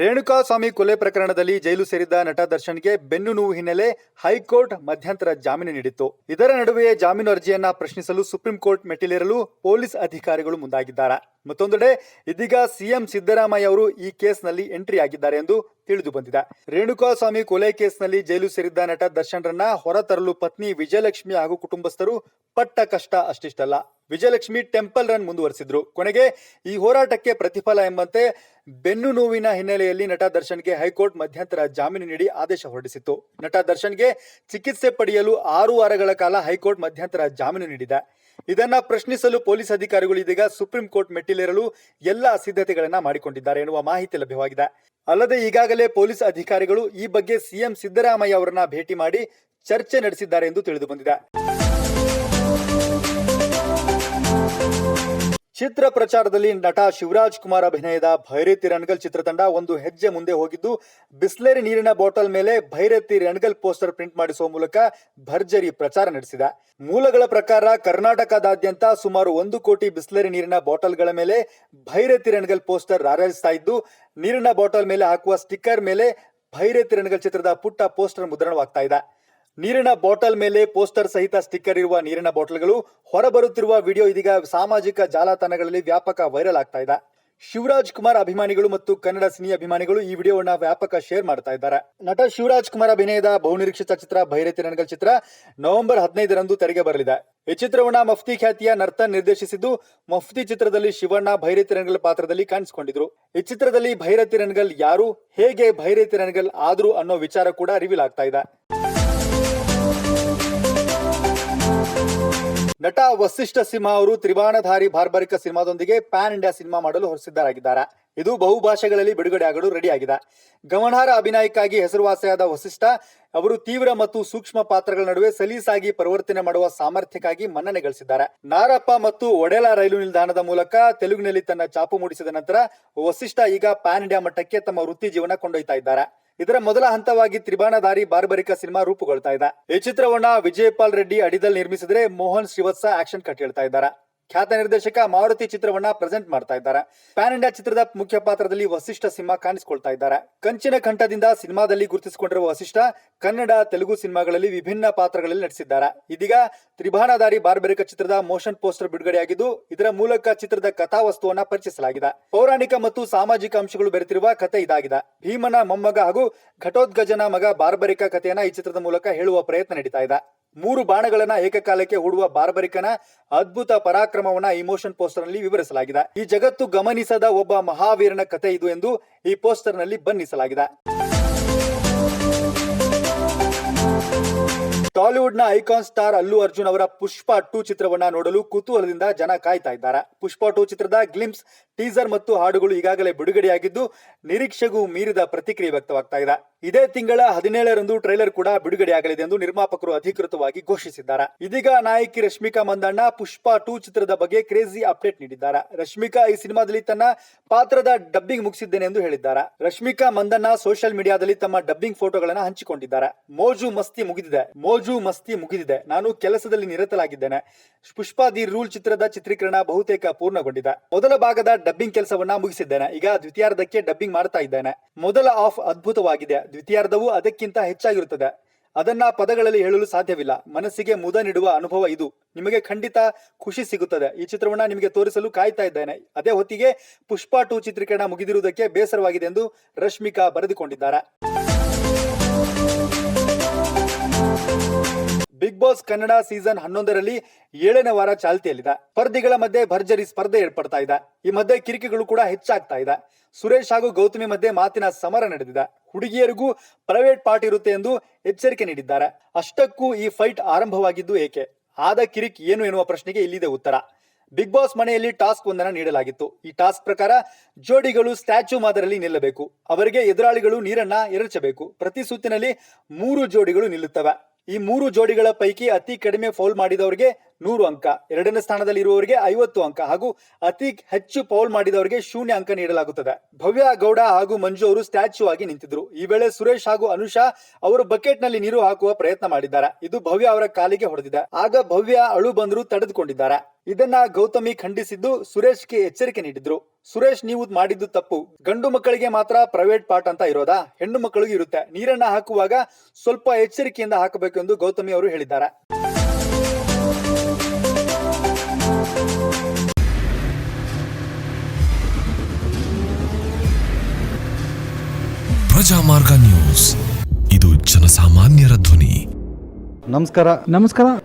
ರೇಣುಕಾಸ್ವಾಮಿ ಕೊಲೆ ಪ್ರಕರಣದಲ್ಲಿ ಜೈಲು ಸೇರಿದ್ದ ನಟ ದರ್ಶನ್ಗೆ ಬೆನ್ನು ನೋವು ಹಿನ್ನೆಲೆ ಹೈಕೋರ್ಟ್ ಮಧ್ಯಂತರ ಜಾಮೀನು ನೀಡಿತ್ತು. ಇದರ ನಡುವೆಯೇ ಜಾಮೀನು ಅರ್ಜಿಯನ್ನ ಪ್ರಶ್ನಿಸಲು ಸುಪ್ರೀಂ ಕೋರ್ಟ್ ಮೆಟ್ಟಿಲೇರಲು ಪೊಲೀಸ್ ಅಧಿಕಾರಿಗಳು ಮುಂದಾಗಿದ್ದಾರೆ. ಮತ್ತೊಂದೆಡೆ ಇದೀಗ ಸಿಎಂ ಸಿದ್ದರಾಮಯ್ಯ ಅವರು ಈ ಕೇಸ್ನಲ್ಲಿ ಎಂಟ್ರಿ ಆಗಿದ್ದಾರೆ ಎಂದು ತಿಳಿದು ಬಂದಿದೆ. ರೇಣುಕಾಸ್ವಾಮಿ ಕೊಲೆ ಕೇಸ್ನಲ್ಲಿ ಜೈಲು ಸೇರಿದ್ದ ನಟ ದರ್ಶನ್ರನ್ನ ಹೊರತರಲು ಪತ್ನಿ ವಿಜಯಲಕ್ಷ್ಮಿ ಹಾಗೂ ಕುಟುಂಬಸ್ಥರು ಪಟ್ಟ ಕಷ್ಟ ಅಷ್ಟಿಷ್ಟಲ್ಲ. ವಿಜಯಲಕ್ಷ್ಮಿ ಟೆಂಪಲ್ ರನ್ ಮುಂದುವರೆಸಿದ್ರು. ಕೊನೆಗೆ ಈ ಹೋರಾಟಕ್ಕೆ ಪ್ರತಿಫಲ ಎಂಬಂತೆ ಬೆನ್ನು ನೋವಿನ ಹಿನ್ನೆಲೆಯಲ್ಲಿ ನಟ ದರ್ಶನ್ಗೆ ಹೈಕೋರ್ಟ್ ಮಧ್ಯಂತರ ಜಾಮೀನು ನೀಡಿ ಆದೇಶ ಹೊರಡಿಸಿತ್ತು. ನಟ ದರ್ಶನ್ಗೆ ಚಿಕಿತ್ಸೆ ಪಡೆಯಲು ಆರು ವಾರಗಳ ಕಾಲ ಹೈಕೋರ್ಟ್ ಮಧ್ಯಂತರ ಜಾಮೀನು ನೀಡಿದೆ. ಇದನ್ನ ಪ್ರಶ್ನಿಸಲು ಪೊಲೀಸ್ ಅಧಿಕಾರಿಗಳು ಇದೀಗ ಸುಪ್ರೀಂ ಕೋರ್ಟ್ ಮೆಟ್ಟಿಲೇರಲು ಎಲ್ಲ ಸಿದ್ಧತೆಗಳನ್ನ ಮಾಡಿಕೊಂಡಿದ್ದಾರೆ ಎನ್ನುವ ಮಾಹಿತಿ ಲಭ್ಯವಾಗಿದೆ. ಅಲ್ಲದೆ ಈಗಾಗಲೇ ಪೊಲೀಸ್ ಅಧಿಕಾರಿಗಳು ಈ ಬಗ್ಗೆ ಸಿಎಂ ಸಿದ್ದರಾಮಯ್ಯ ಅವರನ್ನ ಭೇಟಿ ಮಾಡಿ ಚರ್ಚೆ ನಡೆಸಿದ್ದಾರೆ ಎಂದು ತಿಳಿದು ಬಂದಿದೆ ಚಿತ್ರ ಪ್ರಚಾರದಲ್ಲಿ ನಟ ಶಿವರಾಜ್ ಕುಮಾರ್ ಅಭಿನಯದ ಭೈರತಿ ರಣಗಲ್ ಚಿತ್ರತಂಡ ಒಂದು ಹೆಜ್ಜೆ ಮುಂದೆ ಹೋಗಿದ್ದು, ಬಿಸ್ಲೇರಿ ನೀರಿನ ಬಾಟಲ್ ಮೇಲೆ ಭೈರತಿ ರಣಗಲ್ ಪೋಸ್ಟರ್ ಪ್ರಿಂಟ್ ಮಾಡಿಸುವ ಮೂಲಕ ಭರ್ಜರಿ ಪ್ರಚಾರ ನಡೆಸಿದ. ಮೂಲಗಳ ಪ್ರಕಾರ ಕರ್ನಾಟಕದಾದ್ಯಂತ ಸುಮಾರು ಒಂದು ಕೋಟಿ ಬಿಸ್ಲೇರಿ ನೀರಿನ ಬಾಟಲ್ಗಳ ಮೇಲೆ ಭೈರತಿ ರಣಗಲ್ ಪೋಸ್ಟರ್ ರಾರಾಜಿಸ್ತಾ ಇದ್ದು, ನೀರಿನ ಬಾಟಲ್ ಮೇಲೆ ಹಾಕುವ ಸ್ಟಿಕ್ಕರ್ ಮೇಲೆ ಭೈರತಿ ರಣಗಲ್ ಚಿತ್ರದ ಪುಟ್ಟ ಪೋಸ್ಟರ್ ಮುದ್ರಣವಾಗ್ತಾ ಇದೆ. ನೀರಿನ ಬಾಟಲ್ ಮೇಲೆ ಪೋಸ್ಟರ್ ಸಹಿತ ಸ್ಟಿಕ್ಕರ್ ಇರುವ ನೀರಿನ ಬಾಟಲ್ಗಳು ಹೊರಬರುತ್ತಿರುವ ವಿಡಿಯೋ ಇದೀಗ ಸಾಮಾಜಿಕ ಜಾಲತಾಣಗಳಲ್ಲಿ ವ್ಯಾಪಕ ವೈರಲ್ ಆಗ್ತಾ ಇದೆ. ಶಿವರಾಜ್ ಕುಮಾರ್ ಅಭಿಮಾನಿಗಳು ಮತ್ತು ಕನ್ನಡ ಸಿನಿ ಅಭಿಮಾನಿಗಳು ಈ ವಿಡಿಯೋವನ್ನ ವ್ಯಾಪಕ ಶೇರ್ ಮಾಡ್ತಾ ಇದ್ದಾರೆ. ನಟ ಶಿವರಾಜ್ ಕುಮಾರ್ ಅಭಿನಯದ ಬಹುನಿರೀಕ್ಷಿತ ಚಿತ್ರ ಭೈರತಿ ನನಗಲ್ ಚಿತ್ರ ನವೆಂಬರ್ ಹದಿನೈದರಂದು ತೆರೆಗೆ ಬರಲಿದೆ. ಈ ಚಿತ್ರವನ್ನ ಮಫ್ತಿ ಖ್ಯಾತಿಯ ನರ್ತನ್ ನಿರ್ದೇಶಿಸಿದ್ದು, ಮಫ್ತಿ ಚಿತ್ರದಲ್ಲಿ ಶಿವಣ್ಣ ಭೈರತಿ ರಣಗಲ್ ಪಾತ್ರದಲ್ಲಿ ಕಾಣಿಸಿಕೊಂಡಿದ್ರು. ಈ ಚಿತ್ರದಲ್ಲಿ ಭೈರತಿ ರಣಗಲ್ ಯಾರು, ಹೇಗೆ ಭೈರತಿ ರಣಗಲ್ ಆದ್ರು ಅನ್ನೋ ವಿಚಾರ ಕೂಡ ರಿವೀಲ್ ಆಗ್ತಾ ಇದೆ. ನಟ ವಸಿಷ್ಠ ಸಿಂಹ ಅವರು ತ್ರಿಬಾಣಧಾರಿ ಬಾರ್ಬರಿಕ ಸಿನಿಮಾದೊಂದಿಗೆ ಪ್ಯಾನ್ ಇಂಡಿಯಾ ಸಿನಿಮಾ ಮಾಡಲು ಹೊರಸಿದ್ದರಾಗಿದ್ದಾರೆ. ಇದು ಬಹುಭಾಷೆಗಳಲ್ಲಿ ಬಿಡುಗಡೆ ಆಗಲು ರೆಡಿಯಾಗಿದೆ. ಗಮನಾರ್ಹ ಅಭಿನಯಕ್ಕಾಗಿ ಹೆಸರುವಾಸಿಯಾದ ವಸಿಷ್ಠ ಅವರು ತೀವ್ರ ಮತ್ತು ಸೂಕ್ಷ್ಮ ಪಾತ್ರಗಳ ನಡುವೆ ಸಲೀಸಾಗಿ ಪರಿವರ್ತನೆ ಮಾಡುವ ಸಾಮರ್ಥ್ಯಕ್ಕಾಗಿ ಮನ್ನಣೆ ಗಳಿಸಿದ್ದಾರೆ ನಾರಪ್ಪ ಮತ್ತು ಒಡೆಲ ರೈಲು ನಿಲ್ದಾಣದ ಮೂಲಕ ತೆಲುಗಿನಲ್ಲಿ ತನ್ನ ಚಾಪು ಮೂಡಿಸಿದ ನಂತರ ವಸಿಷ್ಠ ಈಗ ಪ್ಯಾನ್ ಇಂಡಿಯಾ ಮಟ್ಟಕ್ಕೆ ತಮ್ಮ ವೃತ್ತಿ ಜೀವನ ಕೊಂಡೊಯ್ತಾ ಇದ್ದಾರೆ. ಇದರ ಮೊದಲ ಹಂತವಾಗಿ ತ್ರಿಬಾಣಧಾರಿ ಬಾರ್ಬರಿಕ ಸಿನಿಮಾ ರೂಪುಗೊಳ್ತಾ ಇದೆ. ಈ ಚಿತ್ರವನ್ನ ವಿಜಯಪಾಲ್ ರೆಡ್ಡಿ ಅಡಿದಲ್ ನಿರ್ಮಿಸಿದ್ರೆ ಮೋಹನ್ ಶ್ರೀವತ್ಸ ಆಕ್ಷನ್ ಕಟ್ ಹೇಳ್ತಾ ಇದ್ದಾರೆ. ಖ್ಯಾತ ನಿರ್ದೇಶಕ ಮಾರುತಿ ಚಿತ್ರವನ್ನ ಪ್ರೆಸೆಂಟ್ ಮಾಡ್ತಾ ಇದ್ದಾರೆ. ಪ್ಯಾನ್ ಇಂಡಿಯಾ ಚಿತ್ರದ ಮುಖ್ಯ ಪಾತ್ರದಲ್ಲಿ ವಸಿಷ್ಠ ಸಿಂಹ ಕಾಣಿಸಿಕೊಳ್ತಾ ಇದ್ದಾರೆ. ಕಂಚಿನ ಕಂಠದಿಂದ ಸಿನಿಮಾದಲ್ಲಿ ಗುರುತಿಸಿಕೊಂಡಿರುವ ವಸಿಷ್ಠ ಕನ್ನಡ, ತೆಲುಗು ಸಿನಿಮಾಗಳಲ್ಲಿ ವಿಭಿನ್ನ ಪಾತ್ರಗಳಲ್ಲಿ ನಟಿಸಿದ್ದಾರೆ. ಇದೀಗ ತ್ರಿಭಾಣಧಾರಿ ಬಾರ್ಬರಿಕ ಚಿತ್ರದ ಮೋಷನ್ ಪೋಸ್ಟರ್ ಬಿಡುಗಡೆಯಾಗಿದ್ದು, ಇದರ ಮೂಲಕ ಚಿತ್ರದ ಕಥಾವಸ್ತುವನ್ನ ಪರಿಚಯಿಸಲಾಗಿದೆ. ಪೌರಾಣಿಕ ಮತ್ತು ಸಾಮಾಜಿಕ ಅಂಶಗಳು ಬೆರೆತಿರುವ ಕಥೆ ಇದಾಗಿದೆ. ಭೀಮನ ಮೊಮ್ಮಗ ಹಾಗೂ ಘಟೋದ್ಗಜನ ಮಗ ಬಾರ್ಬರಿಕ ಕಥೆಯನ್ನ ಈ ಚಿತ್ರದ ಮೂಲಕ ಹೇಳುವ ಪ್ರಯತ್ನ ನಡೀತಾ ಇದೆ. ಮೂರು ಬಾಣಗಳನ್ನ ಏಕಕಾಲಕ್ಕೆ ಹೂಡುವ ಬಾರ್ಬರಿಕನ ಅದ್ಭುತ ಪರಾಕ್ರಮವನ್ನ ಈ ಮೋಷನ್ ಪೋಸ್ಟರ್ನಲ್ಲಿ ವಿವರಿಸಲಾಗಿದೆ. ಈ ಜಗತ್ತು ಗಮನಿಸದ ಒಬ್ಬ ಮಹಾವೀರನ ಕಥೆ ಇದು ಎಂದು ಈ ಪೋಸ್ಟರ್ನಲ್ಲಿ ಬಣ್ಣಿಸಲಾಗಿದೆ. ಟಾಲಿವುಡ್ನ ಐಕಾನ್ ಸ್ಟಾರ್ ಅಲ್ಲು ಅರ್ಜುನ್ ಅವರ ಪುಷ್ಪ ಟೂ ಚಿತ್ರವನ್ನ ನೋಡಲು ಕುತೂಹಲದಿಂದ ಜನ ಕಾಯ್ತಾ ಇದ್ದಾರೆ. ಪುಷ್ಪ ಟೂ ಚಿತ್ರದ ಗ್ಲಿಮ್ಸ್ ಟೀಸರ್ ಮತ್ತು ಹಾಡುಗಳು ಈಗಾಗಲೇ ಬಿಡುಗಡೆಯಾಗಿದ್ದು ನಿರೀಕ್ಷೆಗೂ ಮೀರಿದ ಪ್ರತಿಕ್ರಿಯೆ ವ್ಯಕ್ತವಾಗ್ತಾ ಇದೆ. ಇದೇ ತಿಂಗಳ ಹದಿನೇಳರಂದು ಟ್ರೈಲರ್ ಕೂಡ ಬಿಡುಗಡೆಯಾಗಲಿದೆ ಎಂದು ನಿರ್ಮಾಪಕರು ಅಧಿಕೃತವಾಗಿ ಘೋಷಿಸಿದ್ದಾರೆ. ಇದೀಗ ನಾಯಕಿ ರಶ್ಮಿಕಾ ಮಂದಣ್ಣ ಪುಷ್ಪ ಟೂ ಚಿತ್ರದ ಬಗ್ಗೆ ಕ್ರೇಜಿ ಅಪ್ಡೇಟ್ ನೀಡಿದ್ದಾರೆ. ರಶ್ಮಿಕಾ ಈ ಸಿನಿಮಾದಲ್ಲಿ ತನ್ನ ಪಾತ್ರದ ಡಬ್ಬಿಂಗ್ ಮುಗಿಸಿದ್ದೇನೆ ಎಂದು ಹೇಳಿದ್ದಾರೆ. ರಶ್ಮಿಕಾ ಮಂದಣ್ಣ ಸೋಷಿಯಲ್ ಮೀಡಿಯಾದಲ್ಲಿ ತಮ್ಮ ಡಬ್ಬಿಂಗ್ ಫೋಟೋಗಳನ್ನ ಹಂಚಿಕೊಂಡಿದ್ದಾರೆ. ಮೋಜು ಮಸ್ತಿ ಮುಗಿದಿದೆ. ಮೋಜು ಮಸ್ತಿ ಮುಗಿದಿದೆ. ನಾನು ಕೆಲಸದಲ್ಲಿ ನಿರತಲಾಗಿದ್ದೇನೆ ಪುಷ್ಪ ದಿ ರೂಲ್ ಚಿತ್ರದ ಚಿತ್ರೀಕರಣ ಬಹುತೇಕ ಪೂರ್ಣಗೊಂಡಿದೆ. ಮೊದಲ ಭಾಗದ ಡಬ್ಬಿಂಗ್ ಕೆಲಸವನ್ನ ಮುಗಿಸಿದ್ದೇನೆ. ಈಗ ದ್ವಿತೀಯಾರ್ಧಕ್ಕೆ ಡಬ್ಬಿಂಗ್ ಮಾಡ್ತಾ ಇದ್ದೇನೆ. ಮೊದಲ ಆಫ್ ಅದ್ಭುತವಾಗಿದೆ. ದ್ವಿತೀಯಾರ್ಧವು ಅದಕ್ಕಿಂತ ಹೆಚ್ಚಾಗಿರುತ್ತದೆ. ಅದನ್ನ ಪದಗಳಲ್ಲಿ ಹೇಳಲು ಸಾಧ್ಯವಿಲ್ಲ. ಮನಸ್ಸಿಗೆ ಮುದ ನೀಡುವ ಅನುಭವ ಇದು. ನಿಮಗೆ ಖಂಡಿತ ಖುಷಿ ಸಿಗುತ್ತದೆ. ಈ ಚಿತ್ರವನ್ನ ನಿಮಗೆ ತೋರಿಸಲು ಕಾಯ್ತಾ ಇದ್ದೇನೆ. ಅದೇ ಹೊತ್ತಿಗೆ ಪುಷ್ಪ ಟು ಚಿತ್ರೀಕರಣ ಮುಗಿದಿರುವುದಕ್ಕೆ ಬೇಸರವಾಗಿದೆ ಎಂದು ರಶ್ಮಿಕಾ ಬರೆದುಕೊಂಡಿದ್ದಾರೆ. ಬಿಗ್ ಬಾಸ್ ಕನ್ನಡ ಸೀಸನ್ ಹನ್ನೊಂದರಲ್ಲಿ ಏಳನೇ ವಾರ ಚಾಲ್ತಿಯಲ್ಲಿದೆ. ಸ್ಪರ್ಧಿಗಳ ಮಧ್ಯೆ ಭರ್ಜರಿ ಸ್ಪರ್ಧೆ ಏರ್ಪಡ್ತಾ ಇದೆ. ಈ ಮಧ್ಯೆ ಕಿರಿಕಿಗಳು ಕೂಡ ಹೆಚ್ಚಾಗ್ತಾ ಇದೆ. ಸುರೇಶ್ ಹಾಗೂ ಗೌತಮಿ ಮಧ್ಯೆ ಮಾತಿನ ಸಮರ ನಡೆದಿದೆ. ಹುಡುಗಿಯರಿಗೂ ಪ್ರೈವೇಟ್ ಪಾರ್ಟ್ ಇರುತ್ತೆ ಎಂದು ಎಚ್ಚರಿಕೆ ನೀಡಿದ್ದಾರೆ. ಅಷ್ಟಕ್ಕೂ ಈ ಫೈಟ್ ಆರಂಭವಾಗಿದ್ದು ಏಕೆ? ಆದ ಕಿರಿಕ್ ಏನು ಎನ್ನುವ ಪ್ರಶ್ನೆಗೆ ಇಲ್ಲಿದೆ ಉತ್ತರ. ಬಿಗ್ ಬಾಸ್ ಮನೆಯಲ್ಲಿ ಟಾಸ್ಕ್ ಒಂದನ್ನು ನೀಡಲಾಗಿತ್ತು. ಈ ಟಾಸ್ಕ್ ಪ್ರಕಾರ ಜೋಡಿಗಳು ಸ್ಟ್ಯಾಚ್ಯೂ ಮಾದರಿಯಲ್ಲಿ ನಿಲ್ಲಬೇಕು. ಅವರಿಗೆ ಎದುರಾಳಿಗಳು ನೀರನ್ನ ಎರಚಬೇಕು. ಪ್ರತಿ ಸುತ್ತಿನಲ್ಲಿ ಮೂರು ಜೋಡಿಗಳು ನಿಲ್ಲುತ್ತವೆ. ಈ ಮೂರು ಜೋಡಿಗಳ ಪೈಕಿ ಅತಿ ಕಡಿಮೆ ಫೌಲ್ ಮಾಡಿದವರಿಗೆ ನೂರು ಅಂಕ, ಎರಡನೇ ಸ್ಥಾನದಲ್ಲಿ ಇರುವವರಿಗೆ ಐವತ್ತು ಅಂಕ ಹಾಗೂ ಅತಿ ಹೆಚ್ಚು ಪೌಲ್ ಮಾಡಿದವರಿಗೆ ಶೂನ್ಯ ಅಂಕ ನೀಡಲಾಗುತ್ತದೆ. ಭವ್ಯ ಗೌಡ ಹಾಗೂ ಮಂಜು ಅವರು ಸ್ಟ್ಯಾಚ್ಯೂ ಆಗಿ ನಿಂತಿದ್ರು. ಈ ವೇಳೆ ಸುರೇಶ್ ಹಾಗೂ ಅನುಷಾ ಅವರು ಬಕೆಟ್ನಲ್ಲಿ ನೀರು ಹಾಕುವ ಪ್ರಯತ್ನ ಮಾಡಿದ್ದಾರೆ. ಇದು ಭವ್ಯ ಅವರ ಕಾಲಿಗೆ ಹೊಡೆದಿದೆ. ಆಗ ಭವ್ಯ ಅಳು ಬಂದರು ತಡೆದುಕೊಂಡಿದ್ದಾರೆ. ಇದನ್ನ ಗೌತಮಿ ಖಂಡಿಸಿದ್ದು ಸುರೇಶ್ಗೆ ಎಚ್ಚರಿಕೆ ನೀಡಿದ್ರು. ಸುರೇಶ್ ನೀವು ಮಾಡಿದ್ದು ತಪ್ಪು. ಗಂಡು ಮಕ್ಕಳಿಗೆ ಮಾತ್ರ ಪ್ರೈವೇಟ್ ಪಾರ್ಟ್ ಅಂತ ಇರೋದಾ? ಹೆಣ್ಣು ಮಕ್ಕಳಿಗೂ ಇರುತ್ತೆ. ನೀರನ್ನ ಹಾಕುವಾಗ ಸ್ವಲ್ಪ ಎಚ್ಚರಿಕೆಯಿಂದ ಹಾಕಬೇಕು ಎಂದು ಗೌತಮಿ ಅವರು ಹೇಳಿದ್ದಾರೆ. ಪ್ರಜಾಮಾರ್ಗ ನ್ಯೂಸ್. ಇದು ಜನಸಾಮಾನ್ಯರ ಧ್ವನಿ. ನಮಸ್ಕಾರ. ನಮಸ್ಕಾರ.